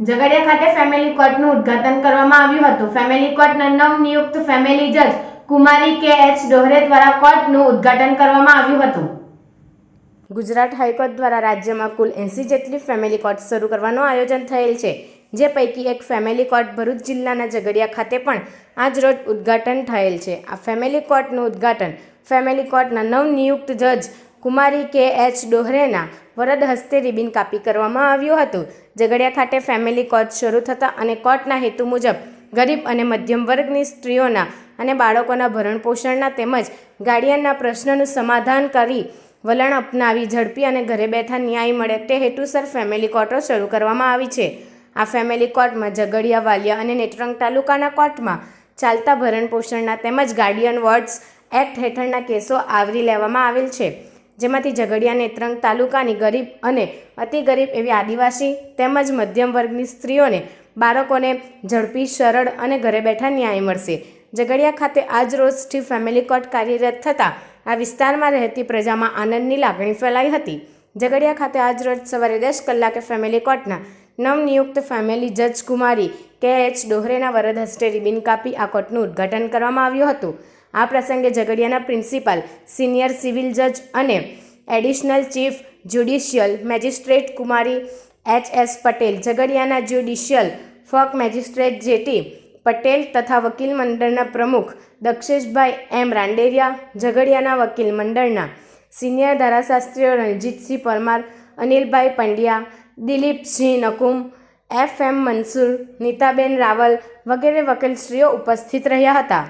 ઝઘડિયા ખાતે ફેમિલી કોર્ટનું ઉદ્ઘાટન કરવામાં આવ્યું હતું. ફેમિલી કોર્ટના નવનિયુક્ત ફેમિલી જજ કુમારી કે એચ ડોહરે દ્વારા કોર્ટનું ઉદ્ઘાટન કરવામાં આવ્યું હતું. ગુજરાત હાઈકોર્ટ દ્વારા રાજ્યમાં કુલ એંસી જેટલી ફેમિલી કોર્ટ શરૂ કરવાનું આયોજન થયેલ છે. જે પૈકી એક ફેમિલી કોર્ટ ભરૂચ જિલ્લાના ઝઘડિયા ખાતે પણ આજ રોજ ઉદ્ઘાટન થયેલ છે. આ ફેમિલી કોર્ટનું ઉદ્ઘાટન ફેમિલી કોર્ટના નવનિયુક્ત જજ કુમારી કે એચ ડોહરેના વરદ હસ્તે રિબિન કાપી કરવામાં આવ્યું હતું. ઝઘડિયા ખાતે ફેમિલી કોર્ટ શરૂ થતાં અને કોર્ટના હેતુ મુજબ ગરીબ અને મધ્યમ વર્ગની સ્ત્રીઓના અને બાળકોના ભરણ પોષણના તેમજ ગાર્ડિયનના પ્રશ્નનું સમાધાન કરી વલણ અપનાવી ઝડપી અને ઘરે બેઠા ન્યાય મળે તે હેતુસર ફેમિલી કોર્ટો શરૂ કરવામાં આવી છે. આ ફેમિલી કોર્ટમાં ઝઘડિયા, વાલિયા અને નેત્રંગ તાલુકાના કોર્ટમાં ચાલતા ભરણ પોષણના તેમજ ગાર્ડિયન વોર્ડ્સ એક્ટ હેઠળના કેસો આવરી લેવામાં આવેલ છે. જેમાંથી ઝઘડિયા નેત્રંગ તાલુકાની ગરીબ અને અતિ ગરીબ એવી આદિવાસી તેમજ મધ્યમ વર્ગની સ્ત્રીઓને બાળકોને ઝડપી, સરળ અને ઘરે બેઠા ન્યાય મળશે. ઝઘડિયા ખાતે આજ રોજથી ફેમિલી કોર્ટ કાર્યરત થતાં આ વિસ્તારમાં રહેતી પ્રજામાં આનંદની લાગણી ફેલાઈ હતી. ઝઘડિયા ખાતે આજ રોજ સવારે દસ કલાકે ફેમિલી કોર્ટના નવનિયુક્ત ફેમિલી જજ કુમારી કે એચ ડોહરેના વરદ હસ્તે રિબિન કાપી આ કોર્ટનું ઉદ્ઘાટન કરવામાં આવ્યું હતું. આ પ્રસંગે ઝઘડિયાના પ્રિન્સિપાલ, સિનિયર સિવિલ જજ અને એડિશનલ ચીફ જ્યુડિશિયલ મેજિસ્ટ્રેટ કુમારી એચ એસ પટેલ, ઝઘડિયાના જ્યુડિશિયલ ફક મેજિસ્ટ્રેટ જેટી પટેલ તથા વકીલ મંડળના પ્રમુખ દક્ષેશભાઈ એમ રાંડેરિયા, ઝઘડિયાના વકીલ મંડળના સિનિયર ધારાશાસ્ત્રીઓ રણજીતસિંહ પરમાર, અનિલભાઈ પંડ્યા, દિલીપસિંહ નકુમ, એફ એમ મનસુર, નીતાબેન રાવલ વગેરે વકીલશ્રીઓ ઉપસ્થિત રહ્યા હતા.